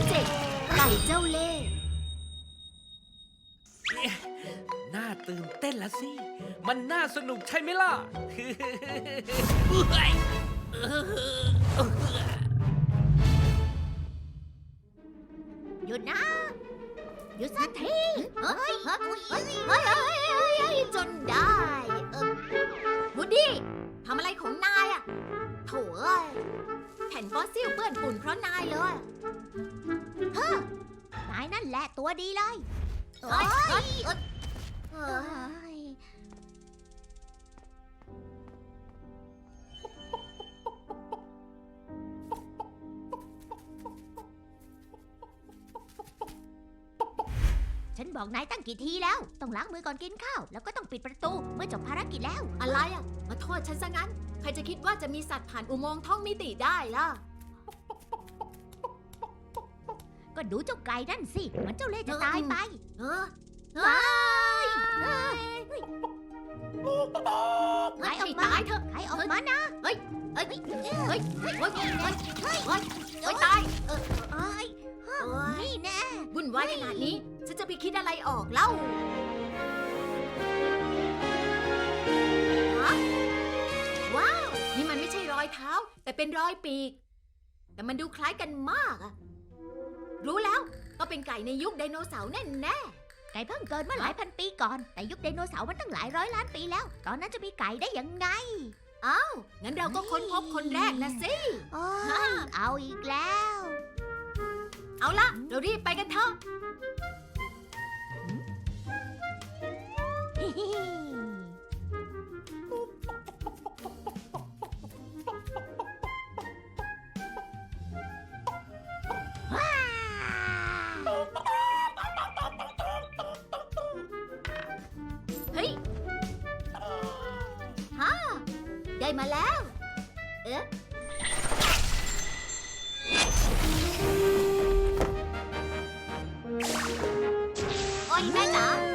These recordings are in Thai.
ที่เจ็ดไก่เจ้าเล่ห์น่าตื่นเต้นละสิ มันน่าสนุกใช่ไหมล่ะ หยุดนะ หยุดสักทีเฮ้ยเฮ้ยเฮ้ยเฮ้ยเฮ้ยจนได้เออวูดดี้ทำอะไรของนายอะโถ่เอ้ยแผ่นฟอสซิลเปื้อนฝุ่นเพราะนายเลย นายนั่นแหละตัวดีเลยเฮ้ยเฮ้ยเอ้ยเฮ้ยฉันบอกนายตั้งกี่ทีแล้ว ต้องล้างมือก่อนกินข้าว แล้วก็ต้องปิดประตูเมื่อจบภารกิจแล้ว อะไรอะ มาโทษฉันซะงั้น ใครจะคิดว่าจะมีสัตว์ผ่านอุโมงค์ท่องมิติได้ล่ะ ก็ดูเจ้าไก่นั่นสิ มันเจ้าเล่ห์จะตายไป เออเฮ้ยเฮ้ยใครออกมาตายเถอะใครออกมานะเอ้ย เฮ้ย เฮ้ย เฮ้ย เฮ้ย เฮ้ย เฮ้ย เฮ้ย ตายเออเอ้ยโอ้ยนี่แน่วุ่นวายขนาดนี้ ฉันจะไปคิดอะไรออกเล่าฮะว้าว นี่มันไม่ใช่รอยเท้า แต่เป็นรอยปีก แต่มันดูคล้ายกันมากอะ รู้แล้วก็เป็นไก่ในยุคไดโนเสาร์แน่แน่ไก่เพิ่งเกิดเมื่อหลายพันปีก่อน แต่ยุคไดโนเสาร์มันตั้งหลายร้อยล้านปีแล้ว ตอนนั้นจะมีไก่ได้ยังไงๆอ้าว งั้นเราก็ค้นพบคนแรกนะสิ โอ้ยเอาอีกแล้ว เอาละเรารีบไปกันเถอะ มาแล้ว เอ๊ะโอ้ยแม่จ๋า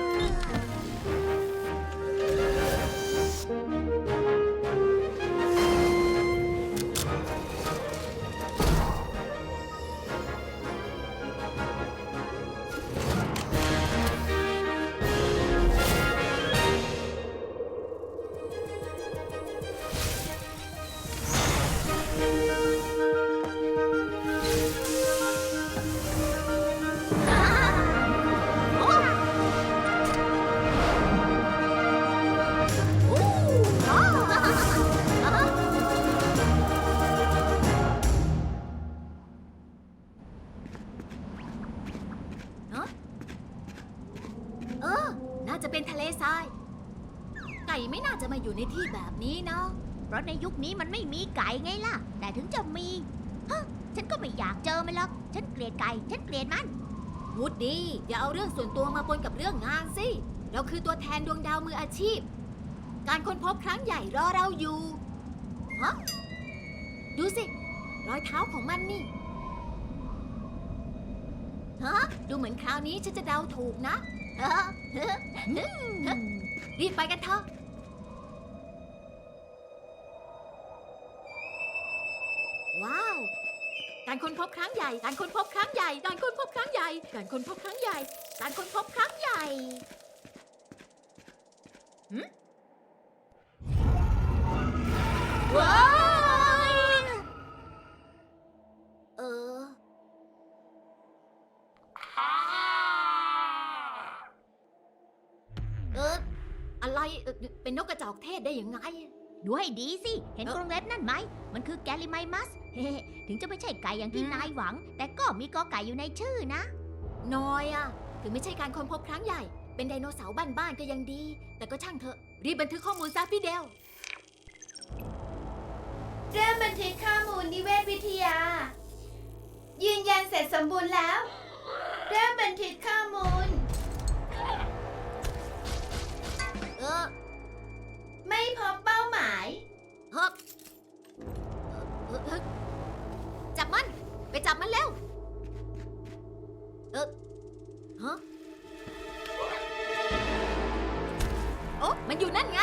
ออ น่าจะเป็นทะเลทราย ไก่ไม่น่าจะมาอยู่ในที่แบบนี้เนาะ เพราะในยุคนี้มันไม่มีไก่ไงล่ะ แต่ถึงจะมีฮะฉันก็ไม่อยากเจอมันหรอก ฉันเกลียดไก่ ฉันเกลียดมันวูดดี้อย่าเอาเรื่องส่วนตัวมาปนกับเรื่องงานสิ เราคือตัวแทนดวงดาวมืออาชีพ การค้นพบครั้งใหญ่รอเราอยู่ ฮะ ดูสิ รอยเท้าของมันนี่ ฮะ ดูเหมือนคราวนี้ฉันจะเดาถูกนะ รีบไปกันเถอะ ว้าว การค้นพบครั้งใหญ่ การค้นพบครั้งใหญ่ การค้นพบครั้งใหญ่ การค้นพบครั้งใหญ่ การค้นพบครั้งใหญ่หืมว้า อะไรเอ่อเป็นนกกระจอกเทศได้ยังไง ดูให้ดีสิ เห็นเอ้อกรงเล็บนั่นไหม มันคือแกลิไมมัส เฮ้ถึงจะไม่ใช่ไก่อย่างที่อืมนายหวัง แต่ก็มีกอไก่อยู่ในชื่อนะ น้อยอะถึงไม่ใช่การค้นพบครั้งใหญ่ เป็นไดโนเสาร์บ้านๆก็ยังดี แต่ก็ช่างเถอะ รีบบันทึกข้อมูลซะพี่เดล เริ่มบันทึกข้อมูลนิเวศวิทยา ยืนยันเสร็จสมบูรณ์แล้ว เริ่มบันทึกข้อมูล มันอยู่นั่นไง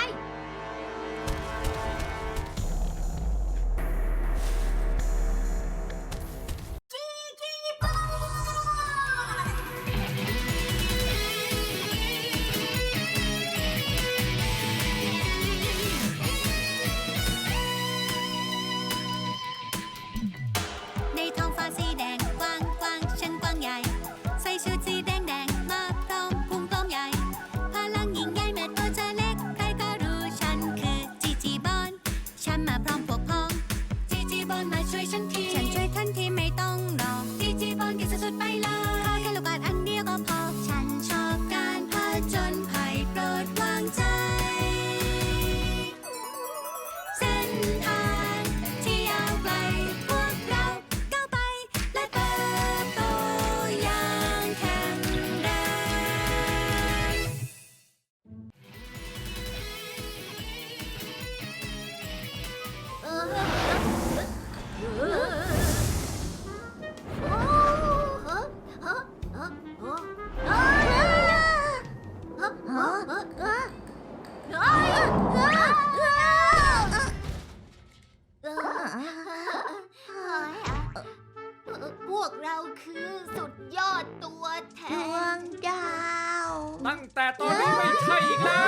แต่ตอนนี้ไม่ใช่อีกแล้ว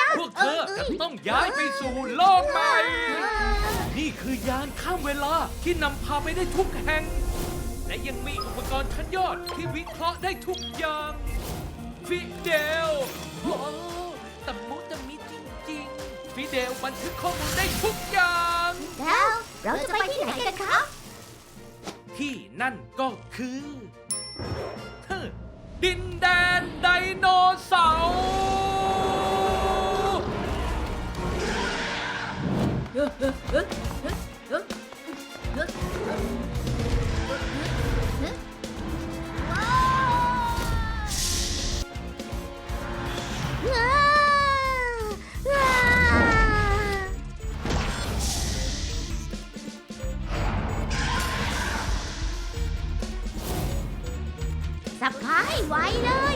นะ พวกเธอจะต้องย้ายไปสู่โลกใหม่ นี่คือยานข้ามเวลาที่นำพาไปได้ทุกแห่ง และยังมีอุปกรณ์ชั้นยอดที่วิเคราะห์ได้ทุกอย่างฟิเดลโอ้ตะมุตะมิจริงๆฟิเดลบันทึกข้อมูลได้ทุกอย่าง แล้วเราจะไปที่ไหนกันครับที่นั่นก็คือ ดินแดนไดโนเสาร์ สับขาให้ไวเลย